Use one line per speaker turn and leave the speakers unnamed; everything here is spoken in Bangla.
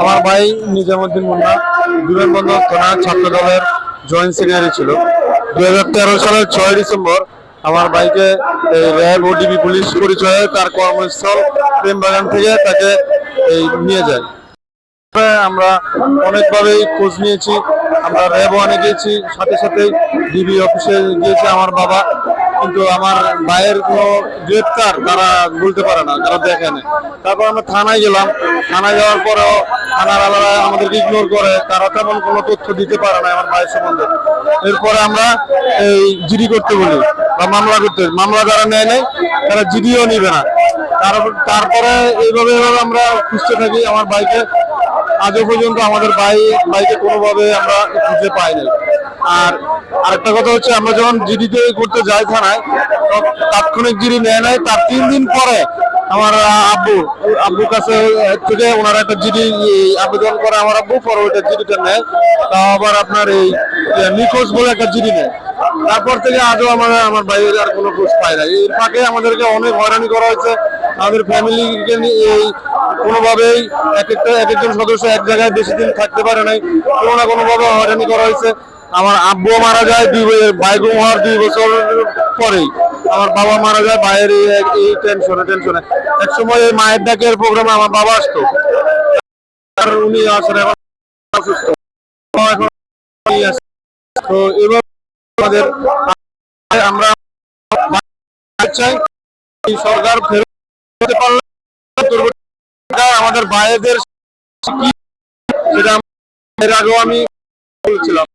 আমার ভাই নিজামুদ্দিন মুন্না বিমানবন্দর থানা ছাত্র দলের জয়েন্ট সেক্রেটারি ছিল। দু হাজার তেরো সালের ছয় ডিসেম্বর আমার ভাইকে র্যাব ও ডিবি পুলিশ পরিচয়ে তার কর্মস্থল প্রেমবাগান থেকে তাকে এই নিয়ে যায়। আমরা অনেকভাবেই খোঁজ নিয়েছি, আমরা র্যাব ওয়ানে গিয়েছি, সাথে সাথে ডিবি অফিসে গিয়েছে আমার বাবা। কিন্তু আমার ভাইয়ের কোনো গ্রেপ্তার তারা বলতে পারে না, তারা দেখে না তারপর আমরা থানায় গেলাম। থানায় যাওয়ার পরেও থানার আলাদা আমাদেরকে ইগনোর করে, তারা তেমন কোনো তথ্য দিতে পারে না আমার ভাইয়ের সম্বন্ধে। এরপরে আমরা এই জিডি করতে বলি বা মামলা করতে মামলা যারা নেয় নাই তারা জিডিও নিবে না। তারপর তারপরে এইভাবে এইভাবে আমরা খুঁজতে থাকি। আমার ভাইকে আজও পর্যন্ত আমাদের ভাই, ভাইকে কোনোভাবে আমরা খুঁজে পাই নাই। আর আরেকটা কথা হচ্ছে, আমরা যখন জিডিতে করতে যাই থানায় তাৎক্ষণিক জিডি নেয় নাই। তার তিন দিন পরে আমার আব্বু, আব্বুর কাছে থেকে ওনারা একটা জিডি আবেদন করে আমার আব্বু পরে ওইটা জিডিটা নেয়। তাও আবার আপনার এই নিখোঁজ বলে একটা জিডি নেয়। তারপর থেকে আজও আমার আমার ভাইয়ের আর কোনো খোঁজ পাই না এর ফাঁকে আমাদেরকে অনেক হয়রানি করা হয়েছে। আমাদের ফ্যামিলিকে এই কোনোভাবেই এক একটা এক একজন সদস্য এক জায়গায় বেশি দিন থাকতে পারে নাই। কোনো না কোনোভাবে হয়রানি করা হয়েছে। আমার আব্বু মারা যায় দুই ব- ভাই গুম হওয়ার দুই বছর পরেই। আমার বাবা মারা যায় ভাইয়ের এই টেনশনে টেনশনে এক সময় এই মায়ের ডাকের প্রোগ্রামে আমার বাবা আসতো। আর উনি আসেন, এখন অসুস্থ। তো আমাদের আমরা চাই সরকার ফেরত দুর্ঘটনা ভাইদের আমি- এর আগেও আমি বলছিলাম।